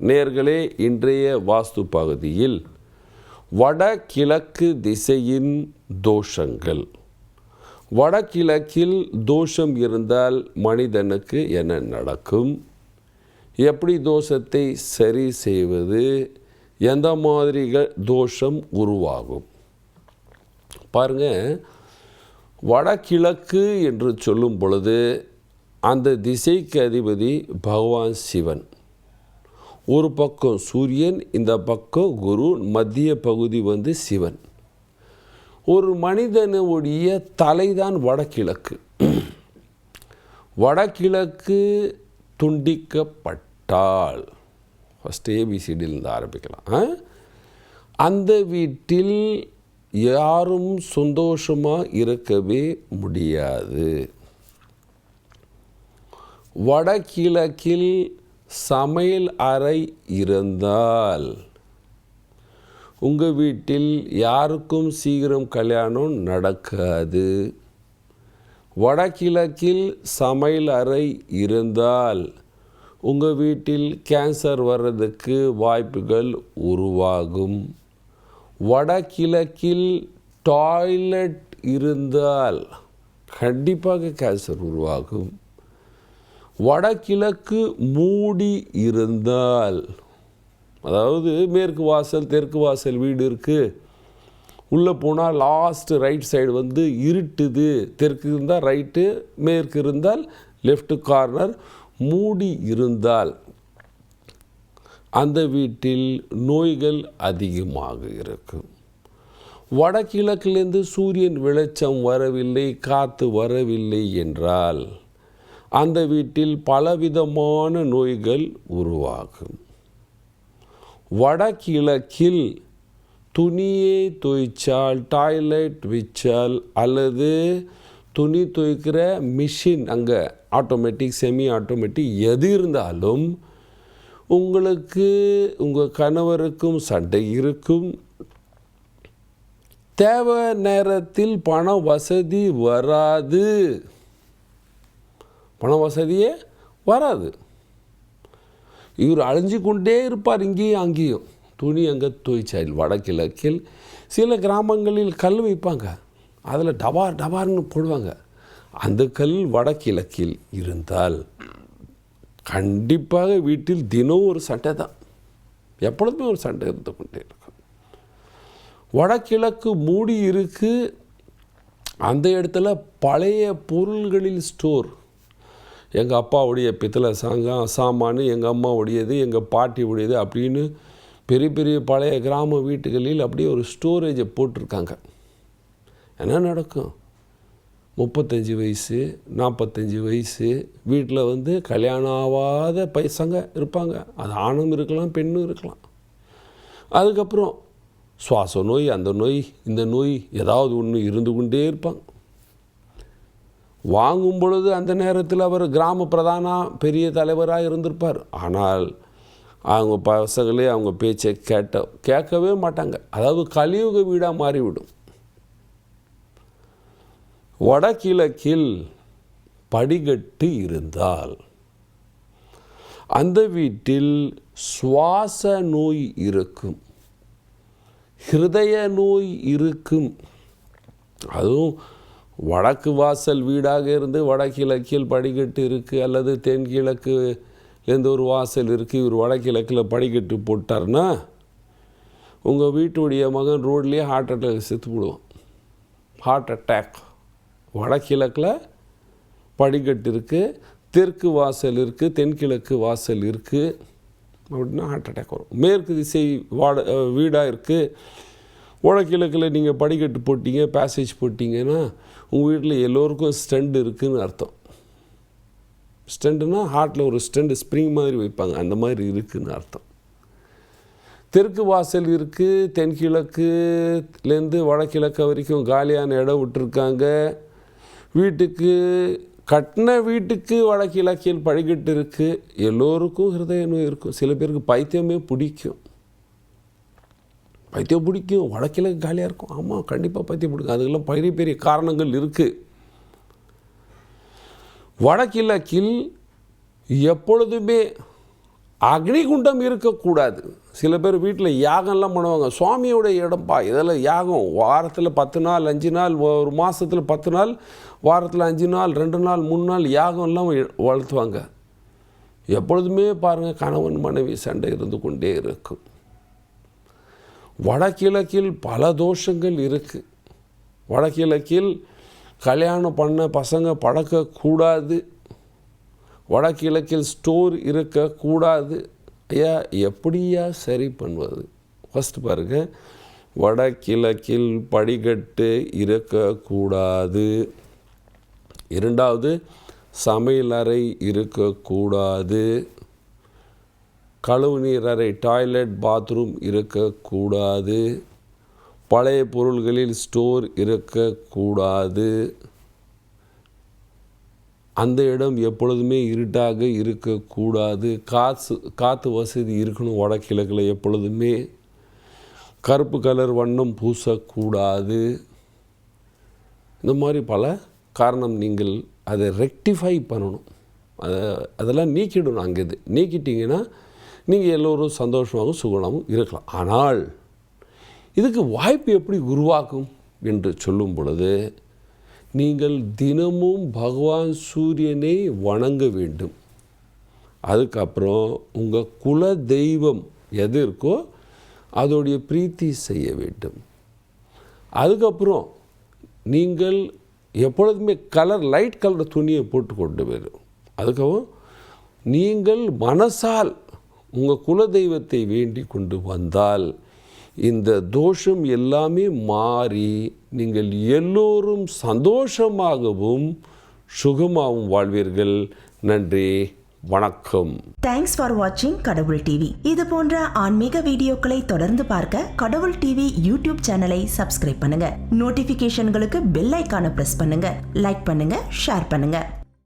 நேர்களே இன்றைய வாஸ்து பகுதியில் வடகிழக்கு திசையின் தோஷங்கள். வடகிழக்கில் தோஷம் இருந்தால் மனிதனுக்கு என்ன நடக்கும்? எப்படி தோஷத்தை சரி செய்வது? எந்த மாதிரிகள் தோஷம் உருவாகும்? பாருங்க வடகிழக்கு என்று சொல்லும் பொழுது அந்த திசைக்கு அதிபதி பகவான் சிவன். ஒரு பக்கம் சூரியன் இந்த பக்கம் குரு மத்திய பகுதி வந்து சிவன். ஒரு மனிதனுடைய தலைதான் வடகிழக்கு. வடகிழக்கு துண்டிக்கப்பட்டால் ஃபஸ்ட் ஏபிசிடியிலிருந்து ஆரம்பிக்கலாம். ஆ? அந்த வீட்டில் யாரும் சந்தோஷமாக இருக்கவே முடியாது. வடகிழக்கில் சமையல் அறை இருந்தால் உங்கள் வீட்டில் யாருக்கும் சீக்கிரம் கல்யாணம் நடக்காது. வடகிழக்கில் சமையல் அறை இருந்தால் உங்கள் வீட்டில் கேன்சர் வர்றதுக்கு வாய்ப்புகள் உருவாகும். வடகிழக்கில் டாய்லெட் இருந்தால் கண்டிப்பாக கேன்சர் உருவாகும். வடகிழக்கு மூடி இருந்தால் அதாவது மேற்கு வாசல் தெற்கு வாசல் வீடு இருக்குது உள்ளே போனால் லாஸ்ட்டு ரைட் சைடு வந்து இருட்டுது. தெற்கு இருந்தால் ரைட்டு மேற்கு இருந்தால் லெஃப்ட் கார்னர் மூடி இருந்தால் அந்த வீட்டில் நோய்கள் அதிகமாக இருக்கும் வடகிழக்கிலிருந்து சூரியன் வெளிச்சம் வரவில்லை காற்று வரவில்லை என்றால் அந்த வீட்டில் பலவிதமான நோய்கள் உருவாகும். வடகிழக்கில் துணியை துவைச்சால் டாய்லெட் வச்சால் அல்லது துணி துவைக்கிற மிஷின் அங்கே ஆட்டோமேட்டிக் செமி ஆட்டோமேட்டிக் எது இருந்தாலும் உங்களுக்கு உங்கள் கணவருக்கும் சண்டை இருக்கும். தேவை நேரத்தில் பண வசதி வராது. பண வசதியே வராது. இவர் அழிஞ்சு கொண்டே இருப்பார் இங்கேயும் அங்கேயும். துணி அங்கே துவைச்சாயில் வடகிழக்கில் சில கிராமங்களில் கல் வைப்பாங்க. அதில் டபார் டபார்னு போடுவாங்க. அந்த கல் வடகிழக்கில் இருந்தால் கண்டிப்பாக வீட்டில் தினம் ஒரு சண்டை தான். எப்பொழுதுமே ஒரு சண்டை இருந்து கொண்டே இருக்கும். வடகிழக்கு மூடி இருக்கு அந்த இடத்துல பழைய பொருள்களில் ஸ்டோர். எங்கள் அப்பாவுடைய பித்தளை சாங்கம் சாமானு எங்கள் அம்மாவுடையது எங்கள் பாட்டி உடையது அப்படின்னு பெரிய பெரிய பழைய கிராம வீட்டுகளில் அப்படியே ஒரு ஸ்டோரேஜை போட்டிருக்காங்க. என்ன நடக்கும்? முப்பத்தஞ்சு வயசு நாற்பத்தஞ்சு வயசு வீட்டில் வந்து கல்யாணம் ஆகாத பைசங்க இருப்பாங்க. அது ஆணும் இருக்கலாம் பெண்ணும் இருக்கலாம். அதுக்கப்புறம் சுவாச நோய் அந்த நோய் இந்த நோய் ஏதாவது ஒன்று இருந்து கொண்டே இருப்பாங்க. வாங்கும் பொழுது அந்த நேரத்தில் அவர் கிராம பிரதானாக பெரிய தலைவராக இருந்திருப்பார். ஆனால் அவங்க பசங்களே அவங்க பேச்சை கேட்ட கேட்கவே மாட்டாங்க. அதாவது கலியுக வீடாக மாறிவிடும். வடகிழக்கில் படிகட்டு இருந்தால் அந்த வீட்டில் சுவாச நோய் இருக்கும். ஹிருதய நோய் இருக்கும். அதுவும் வடக்கு வாசல் வீடாக இருந்து வடகிழக்கில் படிக்கட்டு இருக்குது அல்லது தென்கிழக்குலேருந்து ஒரு வாசல் இருக்குது இவர் வடகிழக்கில் படிக்கட்டு போட்டார்னா உங்கள் வீட்டுடைய மகன் ரோட்லேயே ஹார்ட் அட்டாக் செத்து போடுவான். ஹார்ட் அட்டாக் வடகிழக்கில் படிக்கட்டு இருக்குது தெற்கு வாசல் இருக்குது தென்கிழக்கு வாசல் இருக்குது அப்படின்னா ஹார்ட் அட்டாக் வரும். மேற்கு திசை வாட வீடாக இருக்குது வடகிழக்கில் நீங்கள் படிக்கட்டு போட்டீங்க பேசேஜ் போட்டிங்கன்னா உங்கள் வீட்டில் எல்லோருக்கும் ஸ்டண்ட் இருக்குதுன்னு அர்த்தம். ஸ்டண்ட்னா ஹார்ட்டில் ஒரு ஸ்டண்ட் ஸ்ப்ரிங் மாதிரி வைப்பாங்க. அந்த மாதிரி இருக்குதுன்னு அர்த்தம். தெற்கு வாசல் இருக்குது தென்கிழக்குலேருந்து வடகிழக்கு வரைக்கும் காலியான இடம் விட்டுருக்காங்க. வீட்டுக்கு கட்டின வீட்டுக்கு வடகிழக்கில் படிக்கட்டு இருக்குது எல்லோருக்கும் ஹிருதய நோய் இருக்கும். சில பேருக்கு பைத்தியமே பிடிக்கும். பைத்தியம் பிடிக்கும் வடக்கிழக்கு காலியாக இருக்கும். ஆமாம் கண்டிப்பாக பைத்தியம் பிடிக்கும். அதுக்கெல்லாம் பெரிய பெரிய காரணங்கள் இருக்குது வடகிழக்கில் எப்பொழுதுமே அக்னிகுண்டம் இருக்கக்கூடாது. சில பேர் வீட்டில் யாகம்லாம் பண்ணுவாங்க. சுவாமியோட இடம்ப்பா இதெல்லாம் யாகம். வாரத்தில் பத்து நாள் அஞ்சு நாள் ஒரு மாதத்தில் பத்து நாள் வாரத்தில் அஞ்சு நாள் ரெண்டு நாள் மூணு நாள் யாகம்லாம் வளர்த்துவாங்க. எப்பொழுதுமே பாருங்கள் கணவன் மனைவி சண்டை இருந்து கொண்டே இருக்கும். வடகிழக்கில் பல தோஷங்கள் இருக்குது வடகிழக்கில் கல்யாணம் பண்ண பசங்க பழக்கக்கூடாது. வடகிழக்கில் ஸ்டோர் இருக்கக்கூடாது. ஐயா எப்படியா சரி பண்ணுவது? ஃபஸ்ட்டு பாருங்கள் வடகிழக்கில் படிக்கட்டு இருக்கக்கூடாது. இரண்டாவது சமையலறை இருக்கக்கூடாது. கழுவுநீர் அறை டாய்லெட் பாத்ரூம் இருக்கக்கூடாது. பழைய பொருள்களில் ஸ்டோர் இருக்கக்கூடாது. அந்த இடம் எப்பொழுதுமே இருட்டாக இருக்கக்கூடாது. காசு காற்று வசதி இருக்கணும் வடகிழக்கில் எப்பொழுதுமே. கருப்பு கலர் வண்ணம் பூசக்கூடாது. இந்த மாதிரி பல காரணம் நீங்கள் அதை ரெக்டிஃபை பண்ணணும். அதை அதெல்லாம் நீக்கிடணும் அங்கேருந்து நீக்கிட்டிங்கன்னா நீங்கள் எல்லோரும் சந்தோஷமாகவும் சுகமாகவும் இருக்கலாம். ஆனால் இதுக்கு வாய்ப்பு எப்படி உருவாக்கும் என்று சொல்லும் பொழுது நீங்கள் தினமும் பகவான் சூரியனை வணங்க வேண்டும். அதுக்கப்புறம் உங்கள் குல தெய்வம் எது இருக்கோ அதோடைய பிரீத்தி செய்ய வேண்டும். அதுக்கப்புறம் நீங்கள் எப்பொழுதுமே கலர் லைட் கலர் துணியை போட்டு கொண்டு வரும் அதுக்கப்புறம் நீங்கள் மனசால் உங்கள் குலதெய்வத்தை வேண்டி கொண்டு வந்தால் இந்த தோஷம் எல்லாமே மாறி நீங்கள் எல்லோரும் சந்தோஷமாகவும் சுகமாகவும் வாழ்வீர்கள். நன்றி வணக்கம். தேங்க்ஸ் ஃபார் வாட்சிங் கடவுள் டிவி இது போன்ற ஆன்மீக வீடியோக்களை தொடர்ந்து பார்க்க கடவுள் டிவி யூடியூப் சேனலை சப்ஸ்கிரைப் பண்ணுங்க. நோட்டிபிகேஷன்களுக்கு பெல் ஐக்கான பிரஸ் பண்ணுங்க. லைக் பண்ணுங்க ஷேர் பண்ணுங்க.